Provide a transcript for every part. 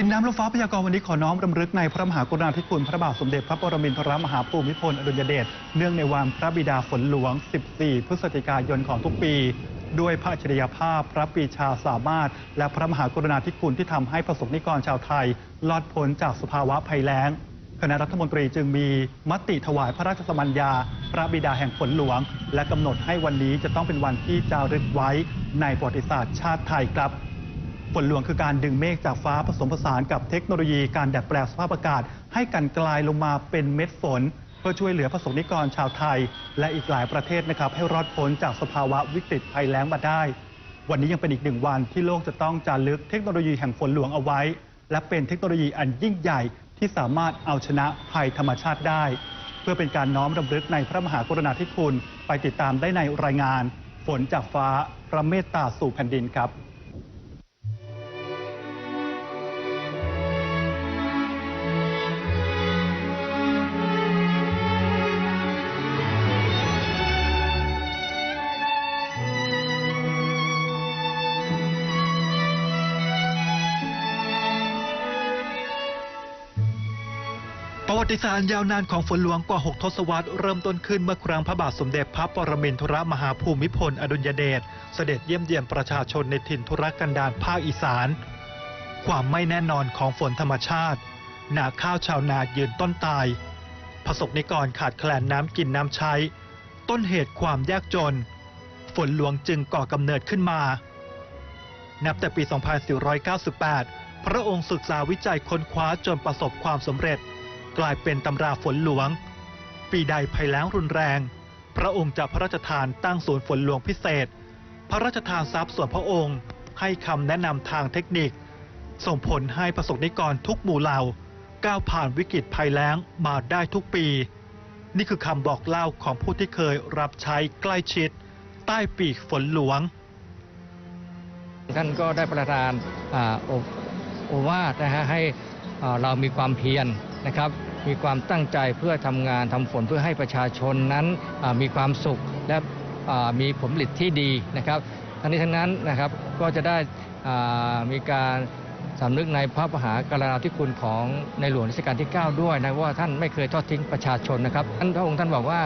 ดินน้ำลมฟ้าพยากรณ์วันนี้ขอน้อมรำลึกในพระมหากรุณาธิคุณพระบาทสมเด็จพระปรมินทรมหาภูมิพลอดุลยเดชเนื่องในวันพระบิดาฝนหลวง 14 พฤศจิกายนของทุกปี ด้วยพระอัจฉริยภาพ พระปีชาสามารถ และพระมหากรุณาธิคุณที่ทำให้ประสบนิกรชาวไทยรอดพ้นจากสภาวะภัยแล้งคณะรัฐมนตรีจึงมีมติถวายพระราชสมัญญา พระบิดาแห่งฝนหลวง และกำหนดให้วันนี้จะต้องเป็นวันที่จารึกไว้ในประวัติศาสตร์ชาติไทยครับ ฝนหลวงคือการดึงเมฆจากฟ้าผสมผสานกับเทคโนโลยีการดัดแปลงสภาพอากาศ ให้กันกลายลงมาเป็นเม็ดฝน เพื่อช่วยเหลือประสบนิกรชาวไทย และอีกหลายประเทศนะครับ ให้รอดพ้นจากสภาวะวิกฤตภัยแล้งมาได้ วันนี้ยังเป็นอีกหนึ่งวันที่โลกจะต้องจารึกเทคโนโลยีแห่งฝนหลวงเอาไว้ และเป็นเทคโนโลยีอันยิ่งใหญ่ที่สามารถเอาชนะภัยธรรมชาติได้ เพื่อเป็นการน้อมรำลึกในพระมหากรุณาธิคุณไปติดตามได้ในรายงาน ฝนจากฟ้าพระเมตตาสู่แผ่นดินครับ ประวัติศาสตร์ยาวนานของฝนหลวงกว่า 6 ทศวรรษเริ่มต้นขึ้นเมื่อครั้งพระบาทสมเด็จพระปรมินทรมหาภูมิพล อดุลยเดชเสด็จเยี่ยมเยียนประชาชนในถิ่นทุรกันดารภาคอีสาน ความไม่แน่นอนของฝนธรรมชาติหนาข้าวชาวนายืนต้นตาย ประสบนิกรขาดแคลนน้ำกินน้ำใช้ ต้นเหตุความยากจน ฝนหลวงจึงก่อกำเนิดขึ้นมา นับแต่ปี 2498 พระองค์ศึกษาวิจัยค้นคว้าจนประสบความสำเร็จ กลายเป็นตำราฝนหลวง ปีใดภัยแล้งรุนแรง พระองค์จะพระราชทานตั้งศูนย์ฝนหลวงพิเศษ พระราชทานทรัพย์ส่วนพระองค์ ให้คำแนะนำทางเทคนิค ส่งผลให้ประสบนิกรทุกหมู่เหล่า ก้าวผ่านวิกฤตภัยแล้งมาได้ทุกปี นี่คือคำบอกเล่าของผู้ที่เคยรับใช้ใกล้ชิด ใต้ปีกฝนหลวง ท่านก็ได้ประทานอาโอโอวาทนะฮะให้อ่าเรามีความเพียรนะครับ มีความตั้งใจเพื่อทำงานทำฝนเพื่อให้ประชาชนนั้นมีความสุขและมีผลผลิตที่ดีนะครับทั้งนี้ทั้งนั้นนะครับก็จะได้มีการสำนึกในพระมหากรณาธิคุณของในหลวงรัชกาลที่ 9 ด้วยนะว่าท่านไม่เคยทอดทิ้งประชาชนนะครับท่านพระองค์ท่านบอกว่า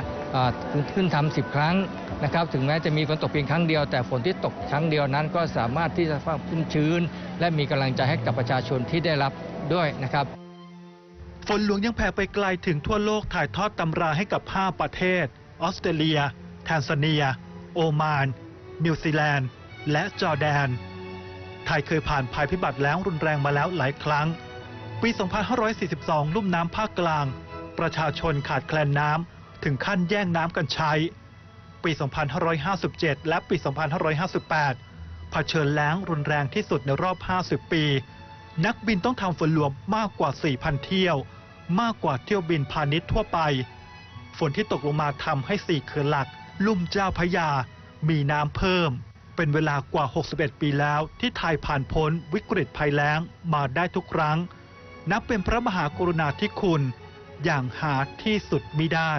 ขึ้นทำสิบครั้งนะครับถึงแม้จะมีฝนตกเพียงครั้งเดียว แต่ฝนที่ตกครั้งเดียวนั้น ก็สามารถที่จะสร้างชุ่มชื้น และมีกำลังใจให้กับประชาชนที่ได้รับด้วยนะครับ ฝนหลวงยังแผ่ไปไกลถึงทั่วโลกถ่ายทอดตำราให้กับ 5 ประเทศ ออสเตรเลีย แทนซาเนีย โอมาน นิวซีแลนด์ และจอร์แดน ไทยเคยผ่านภัยพิบัติแล้งรุนแรงมาแล้วหลายครั้ง ปี 2542 ลุ่มน้ำภาคกลาง ประชาชนขาดแคลนน้ำถึงขั้นแย่งน้ำกันใช้ ปี 2557 และปี 2558 เผชิญแล้งรุนแรงที่สุดในรอบ 50 ปี นักบินต้องทำฝนหลวงมากกว่า 4,000 เที่ยว มากกว่าเที่ยวบินพาณิชย์ทั่วไป ฝนที่ตกลงมาทำให้สี่เขื่อนหลัก ลุ่มเจ้าพระยา มีน้ำเพิ่ม เป็นเวลากว่า 61 ปีแล้วที่ไทยผ่านพ้นวิกฤตภัยแล้งมาได้ทุกครั้ง นับเป็นพระมหากรุณาธิคุณ อย่างหาที่สุดมิได้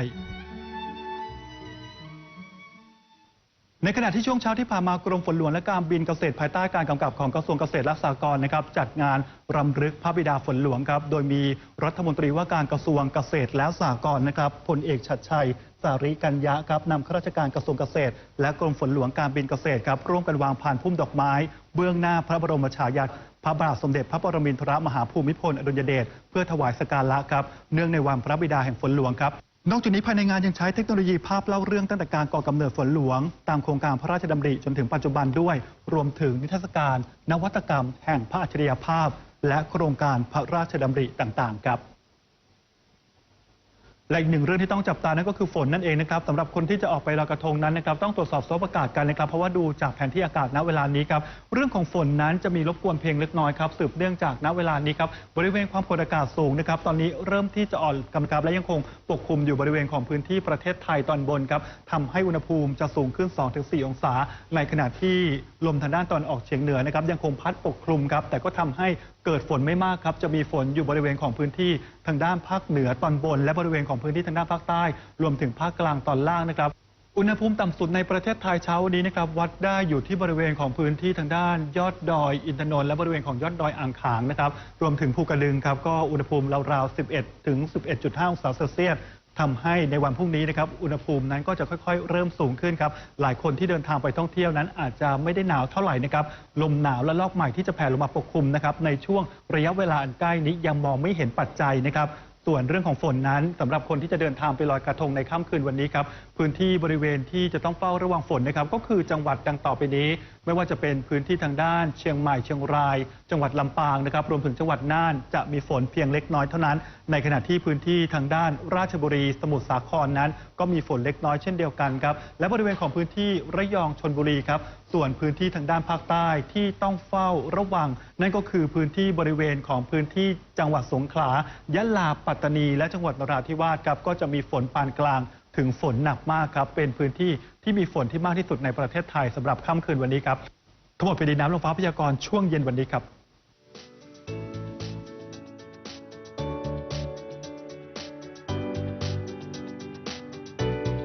ในขณะที่ช่วงเช้าที่ผ่านมากรมฝนหลวงและการบินเกษตรภายใต้การกำกับของกระทรวงเกษตรและสหกรณ์นะครับจัดงานรำลึกพระบิดาฝนหลวงครับโดยมีรัฐมนตรีว่าการกระทรวงเกษตรและสหกรณ์นะครับพลเอกชัดชัยสาริกัญญะครับนำข้าราชการกระทรวงเกษตร และกรมฝนหลวงการบินเกษตรครับร่วมกันวางผ่านพุ่มดอกไม้ เบื้องหน้าพระบรมฉายาพระบาทสมเด็จพระปรมินทรมหาภูมิพลอดุลยเดชเพื่อถวายสกการะครับเนื่องในวันพระบิดาแห่งฝนหลวงครับ นอกจากนี้ภายในงานยังใช้เทคโนโลยีภาพเล่าเรื่องตั้งแต่การก่อกำเนิดฝนหลวง ตามโครงการพระราชดำริจนถึงปัจจุบันด้วย รวมถึงนิทรรศการ นวัตกรรม แห่งพระอัจฉริยภาพ และโครงการพระราชดำริต่างๆ ครับ และอีกหนึ่งเรื่องที่ต้องจับตานั่นก็คือฝนนั่นเองนะครับสำหรับคนที่จะออกไปลอยกระทงนั้นนะครับต้องตรวจสอบสภาพอากาศกันนะครับเพราะว่าดูจากแผนที่อากาศณเวลานี้ครับเรื่องของฝนนั้นจะมีรบกวนเพียงเล็กน้อยครับสืบเนื่องจากณเวลานี้ครับบริเวณความกดอากาศสูงนะครับตอนนี้เริ่มที่จะอ่อนกำลังและยังคงปกคลุมอยู่บริเวณของพื้นที่ประเทศไทยตอนบนครับทำให้อุณหภูมิจะสูงขึ้น 2-4 องศา ในขณะที่ลมทางด้านตอนออกเฉียงเหนือนะครับยังคงพัดปกคลุมครับแต่ก็ทำให้ เกิดฝนไม่มากครับจะมีฝนอยู่บริเวณของพื้นที่ทางด้านภาคเหนือตอนบน และบริเวณของพื้นที่ทางด้านภาคใต้ รวมถึงภาคกลางตอนล่างนะครับอุณหภูมิต่ำสุดในประเทศไทยเช้าวันนี้นะครับวัดได้อยู่ที่บริเวณของพื้นที่ทางด้าน ยอดดอยอินทนนท์และบริเวณของยอดดอยอ่างขางนะครับรวมถึงภูกระดึงครับก็อุณหภูมิราวๆ 11 ถึง 11.5 องศาเซลเซียส ทำให้ในวันพรุ่งนี้นะครับอุณหภูมินั้นก็จะค่อยๆ เริ่มสูงขึ้นครับหลายคนที่เดินทางไปท่องเที่ยวนั้น อาจจะไม่ได้หนาวเท่าไหร่นะครับลมหนาวและลอกใหม่ที่จะแผ่ลงมาปกคลุมนะครับในช่วงระยะเวลาอันใกล้นี้ยังมองไม่เห็นปัจจัยนะครับ ส่วนเรื่องของฝนนั้นสำหรับคนที่จะเดินทางไปลอยกระทงในค่ำคืนวันนี้ครับพื้นที่บริเวณที่จะต้องเฝ้าระวังฝนนะครับ ก็คือจังหวัดดังต่อไปนี้ ไม่ว่าจะเป็นพื้นที่ทางด้าน เชียงใหม่เชียงราย จังหวัดลำปางนะครับรวมถึงจังหวัดน่านจะมีฝนเพียงเล็กน้อยเท่านั้น ในขณะที่พื้นที่ทางด้านราชบุรี สมุทรสาครนั้น ก็มีฝนเล็กน้อยเช่นเดียวกันครับและบริเวณของพื้นที่ระยองชนบุรีครับส่วนพื้นที่ทางด้านภาคใต้ที่ต้องเฝ้าระวัง นั่นก็คือพื้นที่บริเวณของพื้นที่จังหวัดสงขลายะลาปัตตานีและจังหวัดนราธิวาสครับก็จะมีฝนปานกลางถึงฝนหนักมากครับ เป็นพื้นที่ที่มีฝนที่มากที่สุดในประเทศไทยสำหรับค่ำคืนวันนี้ครับทั้งหมดเป็นดินน้ำลมฟ้าพยากรณ์ช่วงเย็นวันนี้ครับ